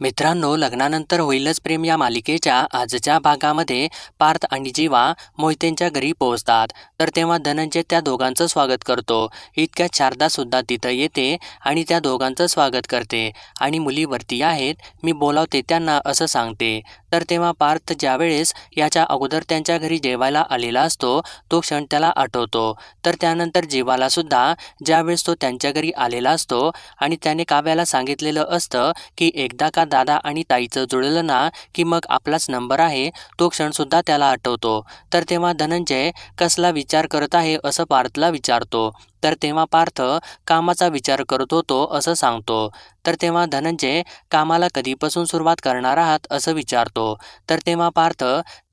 मित्रांनो लग्नानंतर होईलच प्रेम या मालिकेच्या आजच्या भागामध्ये पार्थ आणि जीवा मोहितेंच्या घरी पोहोचतात. तर तेव्हा धनंजय त्या दोघांचं स्वागत करतो. इतक्यात शारदा सुद्धा तिथं येते आणि त्या दोघांचं स्वागत करते. आणि मुली वरती आहेत मी बोलावते त्यांना असं सांगते. तर तेव्हा पार्थ ज्यावेळेस याच्या अगोदर त्यांच्या घरी जेवायला आलेला असतो तो क्षण त्याला आठवतो. तर त्यानंतर जीवाला सुद्धा ज्यावेळेस तो त्यांच्या घरी आलेला असतो आणि त्याने काव्याला सांगितलेलं असतं की एकदा का दादा आणि ताईचं जुळलं ना की मग आपलाच नंबर आहे तो क्षणसुद्धा त्याला आठवतो. तर तेव्हा धनंजय कसला विचार करत आहे असं पार्थला विचारतो. तर तेव्हा पार्थ कामाचा विचार करत होतो असं सांगतो. तर तेव्हा धनंजय कामाला कधीपासून सुरुवात करणार आहात असं विचारतो. तर तेव्हा पार्थ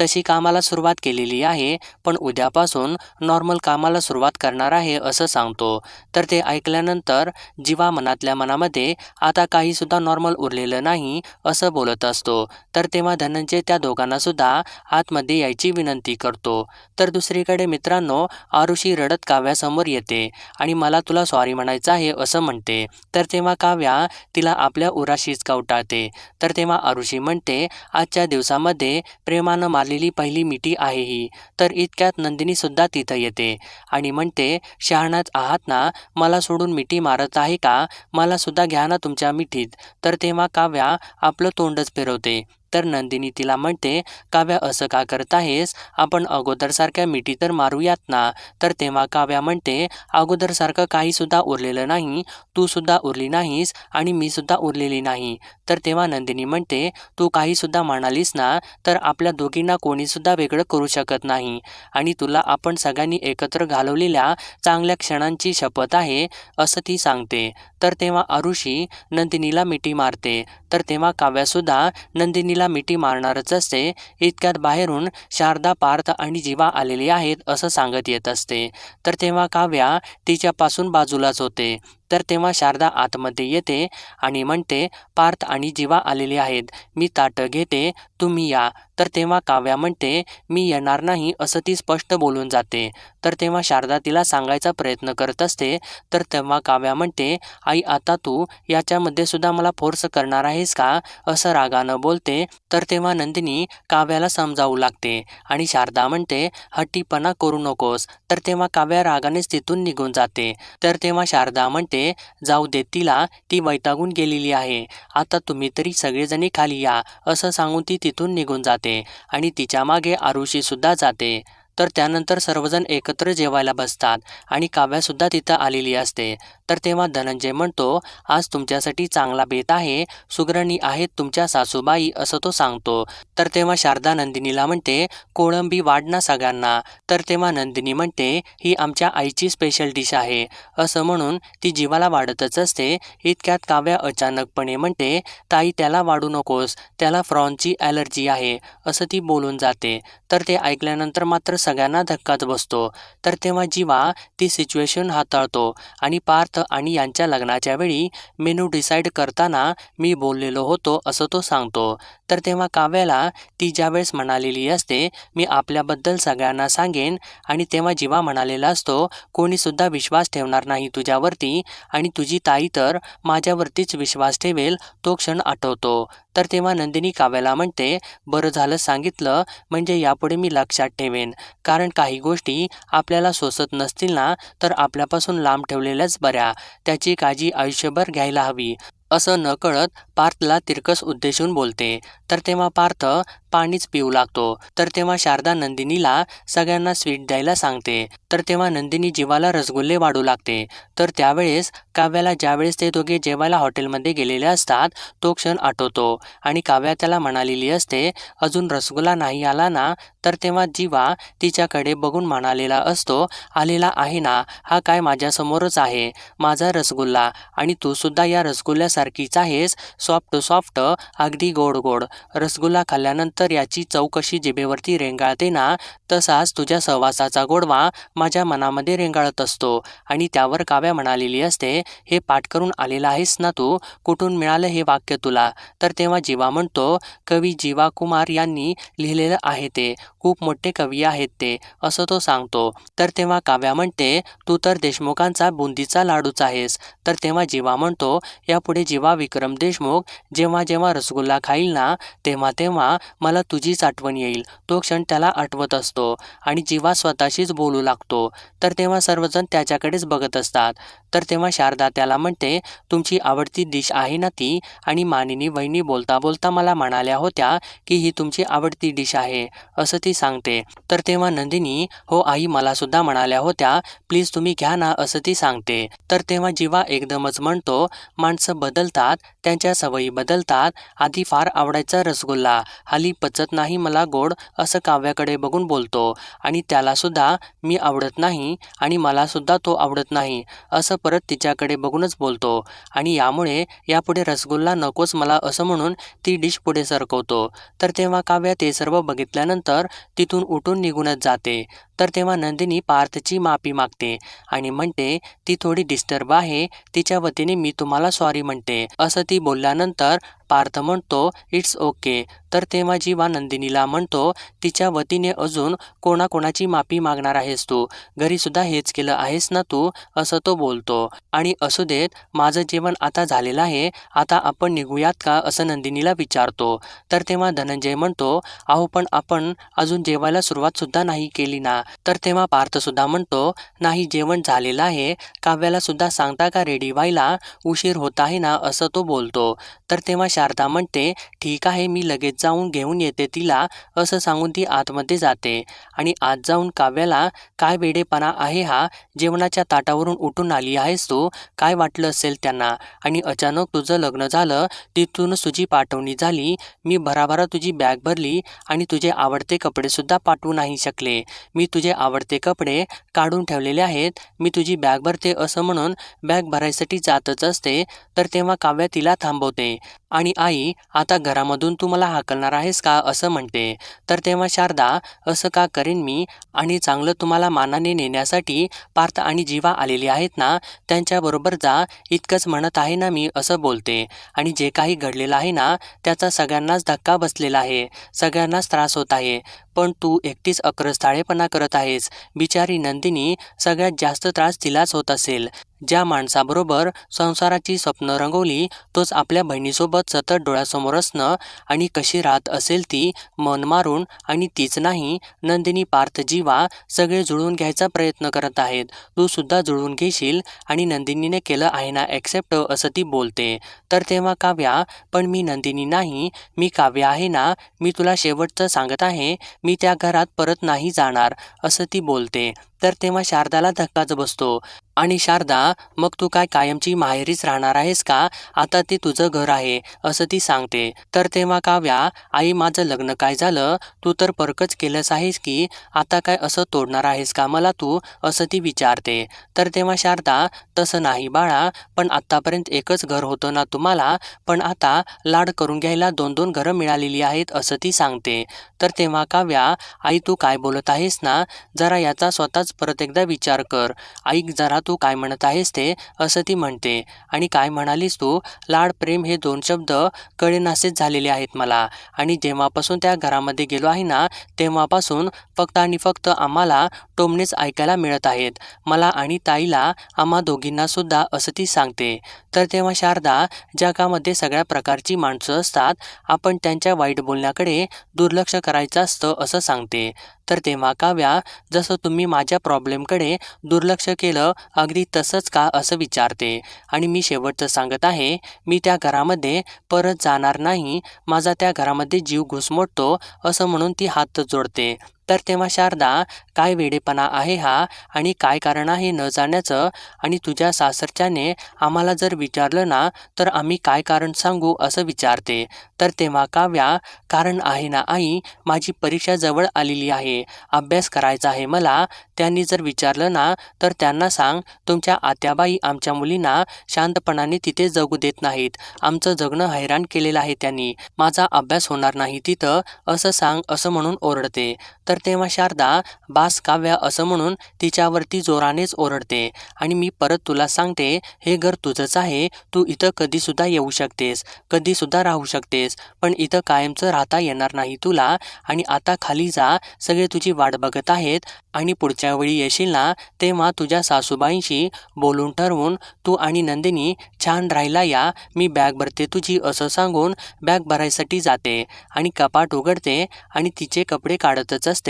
तशी कामाला सुरुवात केलेली आहे पण उद्यापासून नॉर्मल कामाला सुरुवात करणार आहे असं सांगतो. तर ते ऐकल्यानंतर जीवा मनातल्या मनामध्ये आता काहीसुद्धा नॉर्मल उरलेलं नाही असं बोलत असतो. तर तेव्हा धनंजय त्या दोघांनासुद्धा आतमध्ये यायची विनंती करतो. तर दुसरीकडे मित्रांनो आरुषी रडत काव्यासमोर येते. आणि मला तुला सॉरी म्हणायचं आहे असं म्हणते. तर तेव्हा काव्या तिला आपल्या उराशीच कवटाळते. तर तेव्हा आरुषी म्हणते आजच्या दिवसामध्ये प्रेमानं मारलेली पहिली मिठी आहे ही. तर इतक्यात नंदिनी सुद्धा तिथं येते. आणि म्हणते शहाणाच आहात ना मला सोडून मिठी मारत आहे का? मला सुद्धा घ्या ना तुमच्या मिठीत. तर तेव्हा काव्या आपलं तोंडच फिरवते. तर नंदिनी तिला म्हणते काव्या असं का करत आहेस आपण अगोदरसारख्या मिठी तर मारूयात ना. तर तेव्हा काव्या म्हणते अगोदरसारखं काहीसुद्धा उरलेलं नाही तू सुद्धा उरली नाहीस आणि मी सुद्धा उरलेली नाही. तर तेव्हा नंदिनी म्हणते तू काहीसुद्धा म्हणालीस ना तर आपल्या दोघींना कोणीसुद्धा वेगळं करू शकत नाही. आणि तुला आपण सगळ्यांनी एकत्र घालवलेल्या चांगल्या क्षणांची शपथ आहे असं ती सांगते. तर तेव्हा आरुषी नंदिनीला मिठी मारते. तर तेव्हा काव्यासुद्धा नंदिनीला मिठी मारणारच असते. इतक्यात बाहेरून शारदा पार्थ आणि जीवा आलेली आहेत असं सांगत येत असते. तर तेव्हा काव्या तिच्यापासून बाजूलाच होते. तर तेव्हा शारदा आतमध्ये येते आणि म्हणते पार्थ आणि जीवा आलेले आहेत. मी ताटं घेते. तुम्ही या. तर तेव्हा काव्या म्हणते मी येणार नाही असं ती स्पष्ट बोलून जाते. तर तेव्हा शारदा तिला सांगायचा प्रयत्न करत असते. तर तेव्हा काव्या म्हणते आई आता तू याच्यामध्ये सुद्धा मला फोर्स करणार आहेस का? असं रागानं बोलते. तर तेव्हा नंदिनी काव्याला समजावू लागते आणि शारदा म्हणते हट्टीपणा करू नकोस. तर तेव्हा काव्या रागानेच तिथून निघून जाते. तर तेव्हा शारदा म्हणते जाऊ दे तिला ती वैतागून गेलेली आहे. आता तुम्ही तरी सगळेजणी खाली या. असं सांगून ती तिथून निघून जाते आणि तिच्यामागे आरुषी सुद्धा जाते. तर त्यानंतर सर्वजण एकत्र जेवायला बसतात आणि काव्यासुद्धा तिथं आलेली असते. तर तेव्हा धनंजय म्हणतो आज तुमच्यासाठी चांगला बेत आहे सुग्रणी आहेत तुमच्या सासूबाई असं तो सांगतो. तर तेव्हा शारदा नंदिनीला म्हणते कोळंबी वाढ सगळ्यांना. तर तेव्हा नंदिनी म्हणते ही आमच्या आईची स्पेशल डिश आहे. असं म्हणून ती जीवाला वाढतच असते. इतक्यात काव्या अचानकपणे म्हणते ताई त्याला वाढू नकोस त्याला फ्रॉनची ॲलर्जी आहे असं ती बोलून जाते. तर ते ऐकल्यानंतर मात्र सगळ्यांना धक्काच बसतो. तर तेव्हा जीवा ती सिच्युएशन हाताळतो. आणि पार्थ आणि यांच्या लग्नाच्या वेळी मेनू डिसाईड करताना मी बोललेलो होतो असं तो सांगतो. तर तेव्हा काव्याला ती ज्यावेळेस म्हणालेली असते मी आपल्याबद्दल सगळ्यांना सांगेन. आणि तेव्हा जीवा म्हणालेला असतो कोणीसुद्धा विश्वास ठेवणार नाही तुझ्यावरती. आणि तुझी ताई तर माझ्यावरतीच विश्वास ठेवेल तो क्षण आठवतो. तर तेव्हा नंदिनी काव्याला म्हणते बरं झालं सांगितलं म्हणजे यापुढे मी लक्षात ठेवेन. कारण काही गोष्टी आपल्याला सोसत नसतील ना तर आपल्यापासून लांब ठेवलेल्याच बऱ्या. त्याची काळजी आयुष्यभर घ्यायला हवी. असं नकळत पार्थला तिरकस उद्देशून बोलते. तर तेव्हा पार्थ पाणीच पिऊ लागतो. तर तेव्हा शारदा नंदिनीला सगळ्यांना स्वीट द्यायला सांगते. तर तेव्हा नंदिनी जीवाला रसगुल्ले वाढू लागते. तर त्यावेळेस काव्याला ज्यावेळेस ते दोघे जेवायला हॉटेलमध्ये गेलेले असतात तो क्षण आठवतो. आणि काव्या त्याला म्हणालेली असते अजून रसगुल्ला नाही आला ना? तर तेव्हा जीवा तिच्याकडे बघून म्हणालेला असतो आलेला आहे ना? हा काय माझ्यासमोरच आहे. माझा रसगुल्ला. आणि तू सुद्धा या रसगुल्ल्यासारखीच आहेस. सॉफ्ट सॉफ्ट अगदी गोड गोड. रसगुल्ला खाल्ल्यानंतर तर याची चौकशी जिभेवरती रेंगाळते ना तसाच तुझ्या सहवासाचा गोडवा माझ्या मनामध्ये रेंगाळत असतो. आणि त्यावर काव्या म्हणालेली असते हे पाठ करून आलेला आहेस ना तू? कुठून मिळालं हे वाक्य तुला? तर तेव्हा जीवा म्हणतो कवी जीवा कुमार यांनी लिहिलेलं आहे ते. खूप मोठे कवी आहेत ते असं तो सांगतो. तर तेव्हा काव्या म्हणते तू तर देशमुखांचा बुंदीचा लाडूच आहेस. तर तेव्हा जीवा म्हणतो यापुढे जीवा विक्रम देशमुख जेव्हा जेव्हा रसगुल्ला खाईल ना तेव्हा तेव्हा मला तुझीच आठवण येईल. तो क्षण त्याला आठवत असतो आणि जीवा स्वतःशीच बोलू लागतो. तर तेव्हा सर्वजण त्याच्याकडेच बघत असतात. तर तेव्हा शारदा त्याला म्हणते तुमची आवडती डिश आहे ना ती? आणि मानिनी वहिनी बोलता बोलता मला म्हणाल्या होत्या की ही तुमची आवडती डिश आहे असं ती सांगते. तर तेव्हा नंदिनी हो आई मला सुद्धा म्हणाल्या होत्या प्लीज तुम्ही घ्या ना असं ती सांगते. तर तेव्हा जीवा एकदमच म्हणतो माणसं बदलतात त्यांच्या सवयी बदलतात. आधी फार आवडायचा रसगुल्ला. हल्ली पचत नाही मला गोड असं काव्याकडे बघून बोलतो. आणि त्याला सुद्धा मी आवडत नाही आणि मला सुद्धा तो आवडत नाही असं परत तिच्याकडे बघूनच बोलतो. आणि यामुळे यापुढे रसगुल्ला नकोच मला असं म्हणून ती डिश पुढे सरकवतो. तर तेव्हा काव्या ते सर्व बघितल्यानंतर तिथून उठून निघूनच जाते. तर तेव्हा नंदिनी पार्थची माफी मागते आणि म्हणते ती थोडी डिस्टर्ब आहे तिच्या वतीने मी तुम्हाला सॉरी म्हणते. असं ती बोलल्यानंतर पार्थ म्हणतो इट्स ओके तर तेव्हा जीवा नंदिनीला म्हणतो तिच्या वतीने अजून कोणाकोणाची माफी मागणार आहेस तू? घरीसुद्धा हेच केलं आहेस ना तू? असं तो बोलतो. आणि असू देत माझं जेवण आता झालेलं आहे आता आपण निघूयात का? असं नंदिनीला विचारतो. तर तेव्हा धनंजय म्हणतो अहो पण आपण अजून जेवायला सुरुवातसुद्धा नाही केली ना? तर तेव्हा पार्थसुद्धा म्हणतो नाही जेवण झालेलं आहे. काव्याला सुद्धा सांगता का रेडी व्हायला? उशीर होत आहे ना? असं तो बोलतो. तर तेव्हा शारदा म्हणते ठीक आहे मी लगेच जाऊन घेऊन येते तिला असं सांगून ती आतमध्ये जाते. आणि आत जाऊन काव्याला काय वेडेपणा आहे हा जेवणाच्या ताटावरून उठून आली आहेस तू काय वाटलं असेल त्यांना? आणि अचानक तुझं लग्न झालं तिथून तुझी पाठवणी झाली मी भराभरा तुझी बॅग भरली आणि तुझे आवडते कपडे सुद्धा पाठवू नाही शकले. मी तुझे आवडते कपडे काढून ठेवलेले आहेत मी तुझी बॅग भरते असं म्हणून बॅग भरायसाठी जातच असते तर तेव्हा काव्या तिला थांबवते. आणि आई आता घरामधून तू मला हाकलणार आहेस का असं म्हणते. तर तेव्हा शारदा असं का करेन मी? आणि चांगलं तुम्हाला मानाने नेण्यासाठी पार्थ आणि जीवा आलेली आहेत ना? त्यांच्याबरोबर जा इतकंच म्हणत आहे ना मी असं बोलते. आणि जे काही घडलेलं आहे ना त्याचा सगळ्यांनाच धक्का बसलेला आहे. सगळ्यांनाच त्रास होत आहे. पण तू एकटीच अक्रस्थाळेपणा करत आहेस. बिचारी नंदिनी सगळ्यात जास्त त्रास तिलाच होत असेल. ज्या माणसाबरोबर संसाराची स्वप्न रंगवली तोच आपल्या बहिणीसोबत सतत डोळ्यासमोर असणं आणि कशी राहत असेल ती मन मारून आणि तीच नाही नंदिनी पार्थ जीवा सगळे जुळवून घ्यायचा प्रयत्न करत आहेत. तू सुद्धा जुळवून घेशील आणि नंदिनीने केलं आहे ना ॲक्सेप्ट असं ती बोलते. तर तेव्हा काव्या पण मी नंदिनी नाही मी काव्य आहे ना मी तुला शेवटचं सांगत आहे मी त्या घरात परत नाही जाणार असं ती बोलते. तर तेव्हा शारदाला धक्काच बसतो. आणि शारदा मग तू काय कायमची माहेरीच राहणार आहेस का? आता ते तुझं घर आहे असं ती सांगते. तर तेव्हा काव्या आई माझं लग्न काय झालं? तू तर परकच केलंच आहेस की आता काय असं तोडणार आहेस का मला तू? असं ती विचारते. तर तेव्हा शारदा तसं नाही बाळा पण आत्तापर्यंत एकच घर होतं ना तुम्हाला पण आता लाड करून घ्यायला दोन दोन घरं मिळालेली आहेत असं ती सांगते. तर तेव्हा काव्या आई तू काय बोलत आहेस ना? जरा याचा स्वतःच परत एकदा विचार कर. ऐक जरा तू काय म्हणत आहेस ते? असं ती म्हणते. आणि काय म्हणालीस तू? लाड प्रेम हे दोन शब्द कळेनासेच झालेले आहेत मला. आणि जेव्हापासून त्या घरामध्ये गेलो आहे ना तेव्हापासून फक्त आणि फक्त आम्हाला टोमणेच ऐकायला मिळत आहेत. मला आणि ताईला आम्हा दोघींना सुद्धा असं ती सांगते. तर तेव्हा शारदा जगामध्ये सगळ्या प्रकारची माणसं असतात. आपण त्यांच्या वाईट बोलण्याकडे दुर्लक्ष करायचं असतं असं सांगते. तर तेव्हा काव्या जसं तुम्ही माझ्या प्रॉब्लेमकडे दुर्लक्ष केलं अगदी तसंच का असं विचारते. आणि मी शेवटचं सांगत आहे मी त्या घरामध्ये परत जाणार नाही माझा त्या घरामध्ये जीव घुसमटतो असं म्हणून ती हात जोडते. तर तेव्हा शारदा काय वेडेपणा आहे हा? आणि काय कारण आहे न जाण्याचं? आणि तुझ्या सासरच्याने आम्हाला जर विचारलं ना तर आम्ही काय कारण सांगू असं विचारते. तर तेव्हा काव्या कारण आहे ना आई माझी परीक्षा जवळ आलेली आहे. अभ्यास करायचा आहे मला. त्यांनी जर विचारलं ना तर त्यांना सांग तुमच्या आत्याबाई आमच्या मुलींना शांतपणाने तिथे जगू देत नाहीत. आमचं जगणं हैराण केलेलं आहे त्यांनी. माझा अभ्यास होणार नाही तिथं. असं सांग असं म्हणून ओरडते. तर तर तेव्हा शारदा बास काव्या असं म्हणून तिच्यावरती जोरानेच ओरडते. आणि मी परत तुला सांगते हे घर तुझंच आहे तू इथं कधीसुद्धा येऊ शकतेस कधीसुद्धा राहू शकतेस पण इथं कायमचं राहता येणार नाही तुला. आणि आता खाली जा सगळे तुझी वाट बघत आहेत. आणि पुढच्या वेळी येशील ना तेव्हा तुझ्या सासूबाईंशी बोलून ठरवून तू आणि नंदिनी छान राहिला या. मी बॅग भरते तुझी असं सांगून बॅग भरायसाठी जाते. आणि कपाट उघडते आणि तिचे कपडे काढतच असते.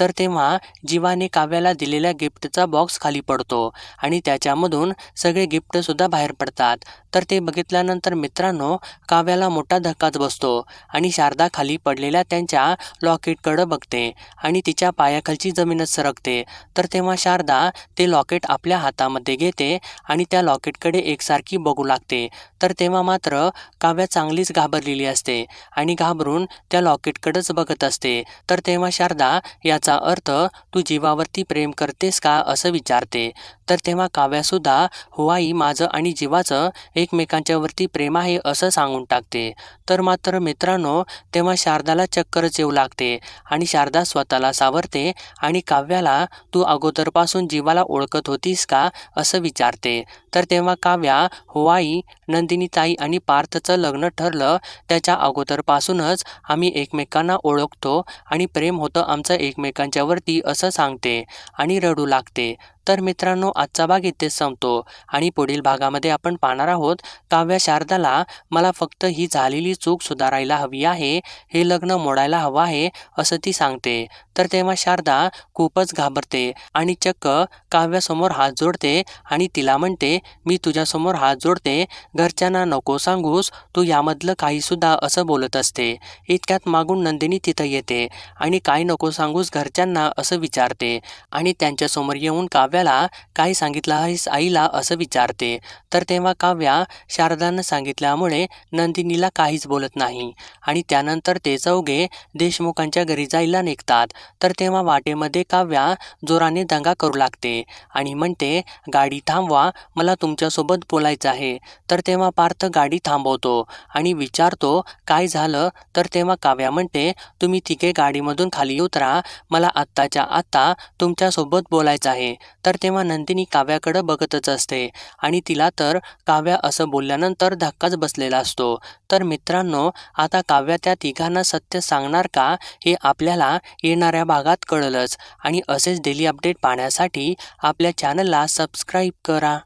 तर तेव्हा जीवाने काव्याला दिलेल्या गिफ्टचा बॉक्स खाली पडतो आणि त्याच्यामधून सगळे गिफ्टसुद्धा बाहेर पडतात. तर ते बघितल्यानंतर मित्रांनो काव्याला मोठा धक्काच बसतो आणि शारदा खाली पडलेल्या त्यांच्या लॉकेटकडं बघते आणि तिच्या पायाखालची जमीनच सरकते. तर तेव्हा शारदा ते लॉकेट आपल्या हातामध्ये घेते आणि त्या लॉकेटकडे एकसारखी बघू लागते. तर तेव्हा मात्र काव्या चांगलीच घाबरलेली असते आणि घाबरून त्या लॉकेटकडंच बघत असते. तर तेव्हा शारदा याचा अर्थ तू जीवावरती प्रेम करतेस का? असं विचारते. तर तेव्हा काव्यासुद्धा हुवाई माझं आणि जीवाचं एकमेकांच्यावरती प्रेम आहे असं सांगून टाकते. तर मात्र मित्रांनो तेव्हा शारदाला चक्करच येऊ लागते आणि शारदा स्वतःला सावरते आणि काव्याला तू अगोदरपासून जीवाला ओळखत होतीस का? असं विचारते. तर तेव्हा काव्या हुवाई नंदिनीताई आणि पार्थचं लग्न ठरलं. त्याच्या अगोदरपासूनच आम्ही एकमेकांना ओळखतो आणि प्रेम होतं आमचं एकमेकांच्यावरती असं सांगते आणि रडू लागते. तर मित्रांनो आजचा भाग इथेच संपतो. आणि पुढील भागामध्ये आपण पाहणार आहोत काव्या शारदाला मला फक्त ही झालेली चूक सुधारायला हवी आहे हे लग्न मोडायला हवं आहे असं ती सांगते. तर तेव्हा शारदा खूपच घाबरते आणि चक्क काव्यासमोर हात जोडते आणि तिला म्हणते मी तुझ्यासमोर हात जोडते घरच्यांना नको सांगूस तू यामधलं काहीसुद्धा असं बोलत असते. इतक्यात मागून नंदिनी तिथं येते आणि काय नको सांगूस घरच्यांना असं विचारते आणि त्यांच्यासमोर येऊन काव्य काव्याला काय सांगितलं आहेस आईला असं विचारते. तर तेव्हा काव्या शारदानं सांगितल्यामुळे नंदिनीला काहीच बोलत नाही. आणि त्यानंतर ते चौघे देशमुखांच्या घरी जायला निघतात. तर तेव्हा वाटेमध्ये काव्या जोराने दंगा करू लागते आणि म्हणते गाडी थांबवा मला तुमच्यासोबत बोलायचं आहे. तर तेव्हा पार्थ गाडी थांबवतो आणि विचारतो काय झालं? तर तेव्हा काव्या म्हणते तुम्ही तिघे गाडीमधून खाली उतरा. मला आत्ताच्या आत्ता तुमच्यासोबत बोलायचं आहे. तर तेव्हा नंदिनी काव्याकडं बघतच असते. आणि तिला तर काव्या असं बोलल्यानंतर धक्काच बसलेला असतो. तर मित्रांनो आता काव्या त्या तिघांना सत्य सांगणार का हे आपल्याला येणाऱ्या भागात कळलंच. आणि असेच डेली अपडेट पाहण्यासाठी आपल्या चॅनलला सबस्क्राईब करा.